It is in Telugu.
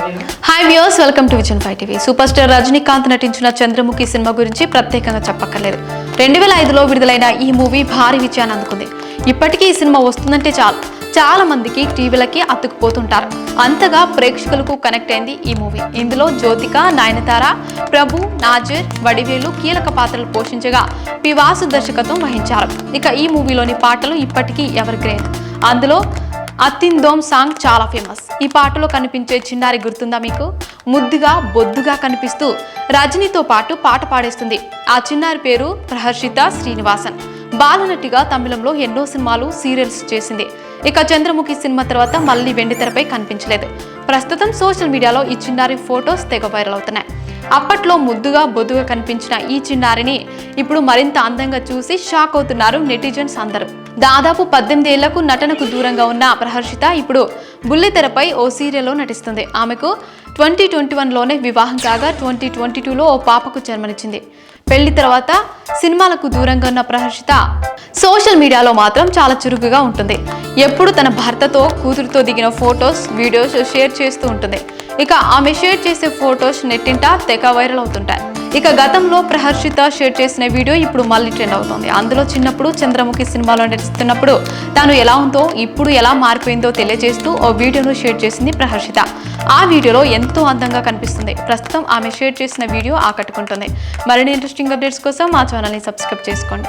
Hi views welcome to vision five TV super star Rajinikanth నటించిన చంద్రముఖి సినిమా గురించి ప్రత్యేకంగా చెప్పక్కర్లేదు. రెండు వేల ఐదులో విడుదలైన ఈ మూవీ భారీ విజయాన్ని అందుకుంది. ఇప్పటికీ ఈ సినిమా వస్తుందంటే చాలు. చాలా మందికి టీవీలకి అతుక్కుపోతుంటారు. అంతగా ప్రేక్షకులకు కనెక్ట్ అయింది ఈ మూవీ. ఇందులో జ్యోతిక నయనతార ప్రభు నాజర్ వడివేలు కీలక పాత్రలు పోషించగా పివాసు దర్శకత్వం వహించారు. ఇక ఈ మూవీలోని పాటలు ఇప్పటికీ ఎవరి గ్రేట్ అందులో అత్తిందోమ్ సాంగ్ చాలా ఫేమస్. ఈ పాటలో కనిపించే చిన్నారి గుర్తుందా మీకు? ముద్దుగా బొద్దుగా కనిపిస్తూ రజనీతో పాటు పాట పాడేస్తుంది. ఆ చిన్నారి పేరు ప్రహర్షిత శ్రీనివాసన్. బాలనటిగా తమిళంలో ఎన్నో సినిమాలు సీరియల్స్ చేసింది. ఇక చంద్రముఖి సినిమా తర్వాత మళ్ళీ వెండితెరపై కనిపించలేదు. ప్రస్తుతం సోషల్ మీడియాలో ఈ చిన్నారి ఫొటోస్ తెగ వైరల్ అవుతున్నాయి. అప్పట్లో ముద్దుగా బొద్దుగా కనిపించిన ఈ చిన్నారిని ఇప్పుడు మరింత అందంగా చూసి షాక్ అవుతున్నారు నెటిజన్స్ అందరూ. దాదాపు పద్దెనిమిది ఏళ్ళకు నటనకు దూరంగా ఉన్న ప్రహర్షిత ఇప్పుడు బుల్లితెరపై ఓ సీరియల్లో నటిస్తుంది. ఆమెకు ట్వంటీ ట్వంటీ వన్లోనే వివాహం కాగా ట్వంటీ ట్వంటీ టూలో ఓ పాపకు జన్మనిచ్చింది. పెళ్ళి తర్వాత సినిమాలకు దూరంగా ఉన్న ప్రహర్షిత సోషల్ మీడియాలో మాత్రం చాలా చురుకుగా ఉంటుంది. ఎప్పుడు తన భర్తతో కూతురుతో దిగిన ఫొటోస్ వీడియోస్ షేర్ చేస్తూ ఉంటుంది. ఇక ఆమె షేర్ చేసే ఫొటోస్ నెట్టింట తెగ వైరల్ అవుతుంటాయి. ఇక గతంలో ప్రహర్షిత షేర్ చేసిన వీడియో ఇప్పుడు మళ్ళీ ట్రెండ్ అవుతుంది. అందులో చిన్నప్పుడు చంద్రముఖి సినిమాలో నటిస్తున్నప్పుడు తాను ఎలా ఉందో ఇప్పుడు ఎలా మారిపోయిందో తెలియజేస్తూ ఓ వీడియోను షేర్ చేసింది ప్రహర్షిత. ఆ వీడియోలో ఎంతో అందంగా కనిపిస్తుంది. ప్రస్తుతం ఆమె షేర్ చేసిన వీడియో ఆకట్టుకుంటుంది. మరిన్ని ఇంట్రెస్టింగ్ అప్డేట్స్ కోసం మా ఛానల్ని సబ్స్క్రైబ్ చేసుకోండి.